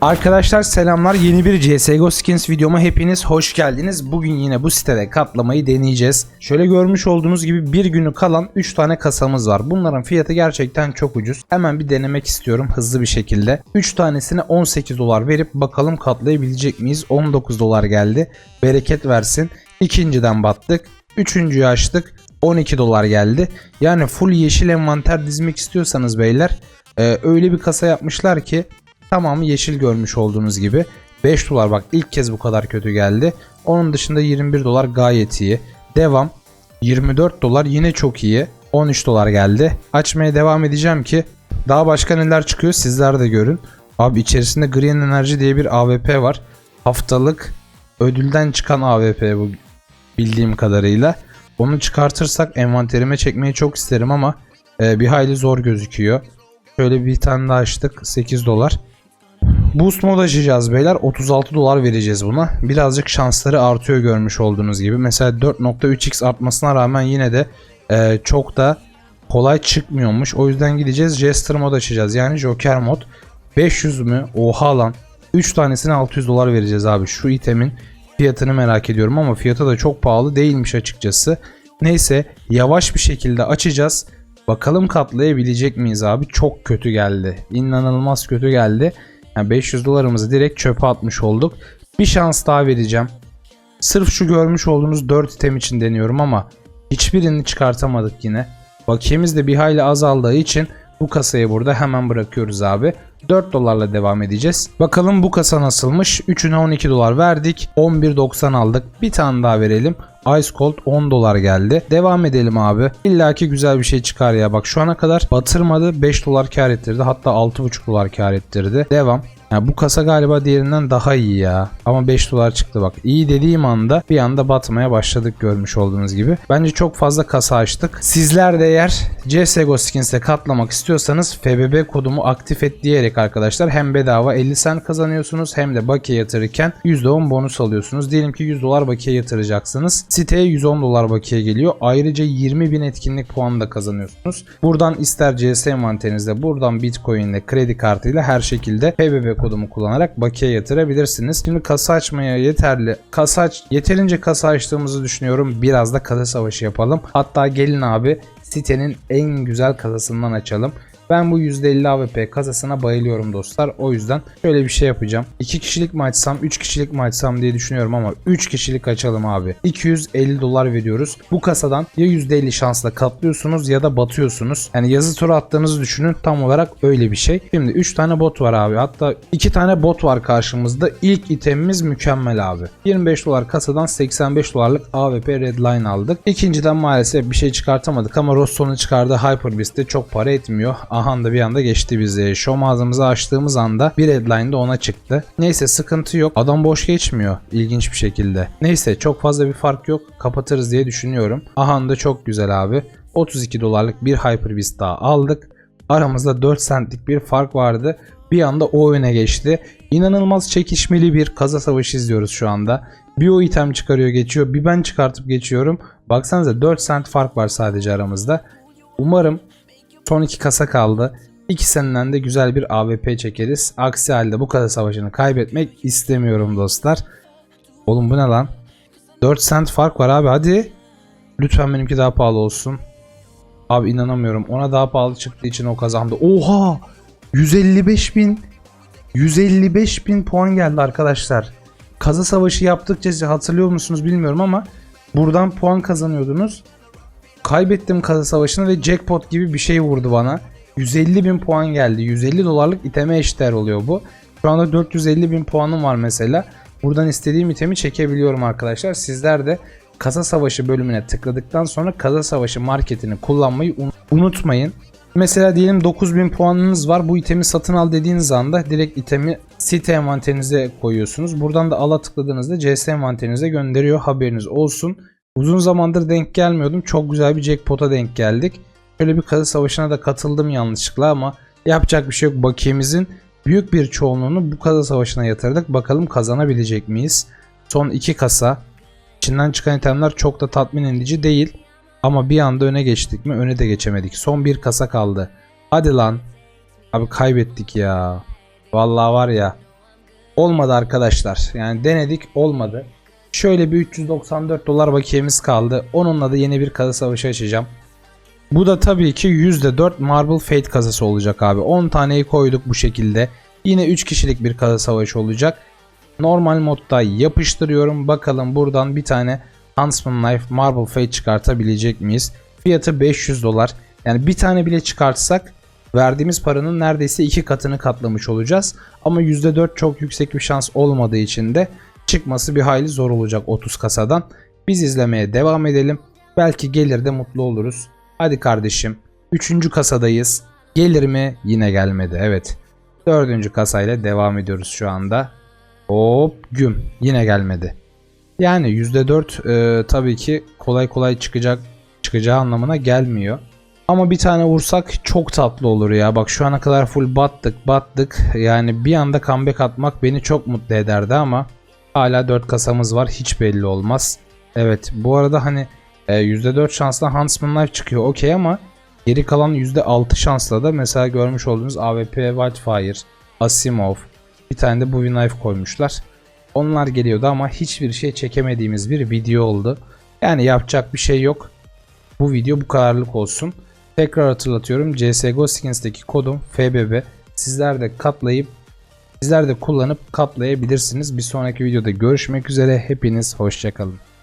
Arkadaşlar selamlar. Yeni bir CSGO Skins videoma hepiniz hoş geldiniz. Bugün yine bu sitede katlamayı deneyeceğiz. Şöyle görmüş olduğunuz gibi bir günü kalan 3 tane kasamız var. Bunların fiyatı gerçekten çok ucuz. Hemen bir denemek istiyorum hızlı bir şekilde. 3 tanesine 18 dolar verip bakalım katlayabilecek miyiz? 19 dolar geldi. Bereket versin. İkinciden battık. Üçüncüyü açtık. 12 dolar geldi. Yani full yeşil envanter dizmek istiyorsanız beyler e, öyle bir kasa yapmışlar ki Tamamı yeşil görmüş olduğunuz gibi. 5 dolar bak ilk kez bu kadar kötü geldi. Onun dışında 21 dolar gayet iyi. Devam. 24 dolar yine çok iyi. 13 dolar geldi. Açmaya devam edeceğim ki daha başka neler çıkıyor sizler de görün. Abi içerisinde Green Energy diye bir AWP var. Haftalık ödülden çıkan AWP bu bildiğim kadarıyla. Onu çıkartırsak envanterime çekmeyi çok isterim ama e, bir hayli zor gözüküyor. Şöyle bir tane daha açtık 8 dolar. Boost mod açacağız beyler. 36 dolar vereceğiz buna. Birazcık şansları artıyor görmüş olduğunuz gibi. Mesela 4.3x artmasına rağmen yine de e, çok da kolay çıkmıyormuş. O yüzden gideceğiz Jester mod açacağız. Yani Joker mod. 500 mü? Oha lan. 3 tanesine 600 dolar vereceğiz abi. Şu itemin fiyatını merak ediyorum ama fiyatı da çok pahalı değilmiş açıkçası. Neyse yavaş bir şekilde açacağız. Bakalım katlayabilecek miyiz abi? Çok kötü geldi. İnanılmaz kötü geldi. Yani 500 dolarımızı direkt çöpe atmış olduk. Bir şans daha vereceğim. Sırf şu görmüş olduğunuz 4 item için deniyorum ama hiçbirini çıkartamadık yine. Bakiyemiz de bir hayli azaldığı için bu kasayı burada hemen bırakıyoruz abi. 4 dolarla devam edeceğiz. Bakalım bu kasa nasılmış? 3'üne 12 dolar verdik. 11.90 aldık. Bir tane daha verelim. Ice Cold 10 dolar geldi. Devam edelim abi. İlla ki güzel bir şey çıkar ya. Bak şu ana kadar batırmadı. 5 dolar kar ettirdi. Hatta 6.5 dolar kar ettirdi. Devam. Ya bu kasa galiba diğerinden daha iyi ya. Ama 5 dolar çıktı bak. İyi dediğim anda bir anda batmaya başladık görmüş olduğunuz gibi. Bence çok fazla kasa açtık. Sizler de eğer CSGO Skins'e katlamak istiyorsanız FBB kodumu aktif et diyerek arkadaşlar hem bedava 50 cent kazanıyorsunuz hem de bakiye yatırırken %10 bonus alıyorsunuz. Diyelim ki 100 dolar bakiye yatıracaksınız. Siteye 110 dolar bakiye geliyor. Ayrıca 20 bin etkinlik puanı da kazanıyorsunuz. Buradan ister CS envanterinizde buradan Bitcoin ile kredi kartıyla her şekilde FBB kodumu kullanarak bakiye yatırabilirsiniz. Şimdi kasa açmaya yeterli. Kasa aç, yeterince kasa açtığımızı düşünüyorum. Biraz da kasa savaşı yapalım. Hatta gelin abi sitenin en güzel kasasından açalım. Ben bu %50 AWP kasasına bayılıyorum dostlar. O yüzden şöyle bir şey yapacağım. 2 kişilik mi açsam 3 kişilik mi açsam diye düşünüyorum ama 3 kişilik açalım abi. 250 dolar veriyoruz. Bu kasadan ya %50 şansla katlıyorsunuz ya da batıyorsunuz. Yani yazı turu attığınızı düşünün tam olarak öyle bir şey. Şimdi 3 tane bot var abi. Hatta 2 tane bot var karşımızda. İlk itemimiz mükemmel abi. 25 dolar kasadan 85 dolarlık AWP Redline aldık. İkinciden maalesef bir şey çıkartamadık ama Roston'un çıkardığı Hyper çok para etmiyor. Aha da bir anda geçti bizi. Show mağazamızı açtığımız anda bir headline de ona çıktı. Neyse sıkıntı yok. Adam boş geçmiyor ilginç bir şekilde. Neyse çok fazla bir fark yok. Kapatırız diye düşünüyorum. Aha da çok güzel abi. 32 dolarlık bir Hyper Beast daha aldık. Aramızda 4 centlik bir fark vardı. Bir anda o öne geçti. İnanılmaz çekişmeli bir kaza savaşı izliyoruz şu anda. Bir o item çıkarıyor geçiyor. Bir ben çıkartıp geçiyorum. Baksanıza 4 cent fark var sadece aramızda. Umarım Son iki kasa kaldı. İkisinden de güzel bir AWP çekeriz. Aksi halde bu kasa savaşını kaybetmek istemiyorum dostlar. Oğlum bu ne lan? 4 cent fark var abi hadi. Lütfen benimki daha pahalı olsun. Abi inanamıyorum. Ona daha pahalı çıktığı için o kazandı. Oha! 155 bin. 155 bin puan geldi arkadaşlar. Kaza savaşı yaptıkça hatırlıyor musunuz bilmiyorum ama buradan puan kazanıyordunuz. Kaybettim kaza savaşını ve jackpot gibi bir şey vurdu bana. 150 bin puan geldi. 150 dolarlık iteme eşdeğer oluyor bu. Şu anda 450 bin puanım var mesela. Buradan istediğim itemi çekebiliyorum arkadaşlar. Sizler de kasa savaşı bölümüne tıkladıktan sonra kasa savaşı marketini kullanmayı un- unutmayın. Mesela diyelim 9000 puanınız var. Bu itemi satın al dediğiniz anda direkt itemi site envanterinize koyuyorsunuz. Buradan da ala tıkladığınızda CS envanterinize gönderiyor. Haberiniz olsun. Uzun zamandır denk gelmiyordum. Çok güzel bir jackpot'a denk geldik. Şöyle bir kazı savaşına da katıldım yanlışlıkla ama yapacak bir şey yok. Bakiyemizin büyük bir çoğunluğunu bu kazı savaşına yatırdık. Bakalım kazanabilecek miyiz? Son iki kasa. İçinden çıkan itemler çok da tatmin edici değil. Ama bir anda öne geçtik mi? Öne de geçemedik. Son bir kasa kaldı. Hadi lan. Abi kaybettik ya. Vallahi var ya. Olmadı arkadaşlar. Yani denedik olmadı. Şöyle bir 394 dolar bakiyemiz kaldı. Onunla da yeni bir kasa savaşı açacağım. Bu da tabii ki %4 Marble Fate kasası olacak abi. 10 taneyi koyduk bu şekilde. Yine 3 kişilik bir kasa savaşı olacak. Normal modda yapıştırıyorum. Bakalım buradan bir tane Huntsman Knife Marble Fate çıkartabilecek miyiz? Fiyatı 500 dolar. Yani bir tane bile çıkartsak verdiğimiz paranın neredeyse iki katını katlamış olacağız. Ama %4 çok yüksek bir şans olmadığı için de çıkması bir hayli zor olacak 30 kasadan. Biz izlemeye devam edelim. Belki gelir de mutlu oluruz. Hadi kardeşim. 3. kasadayız. Gelir mi? Yine gelmedi. Evet. 4. kasayla devam ediyoruz şu anda. Hop güm. Yine gelmedi. Yani %4 e, tabii ki kolay kolay çıkacak çıkacağı anlamına gelmiyor. Ama bir tane vursak çok tatlı olur ya. Bak şu ana kadar full battık battık. Yani bir anda comeback atmak beni çok mutlu ederdi ama hala 4 kasamız var. Hiç belli olmaz. Evet bu arada hani e, %4 şansla Huntsman Knife çıkıyor okey ama geri kalan %6 şansla da mesela görmüş olduğunuz AWP Wildfire, Asimov bir tane de Bowie Knife koymuşlar. Onlar geliyordu ama hiçbir şey çekemediğimiz bir video oldu. Yani yapacak bir şey yok. Bu video bu kadarlık olsun. Tekrar hatırlatıyorum CSGO Skins'teki kodum FBB. Sizler de katlayıp sizler de kullanıp katlayabilirsiniz. Bir sonraki videoda görüşmek üzere. Hepiniz hoşçakalın.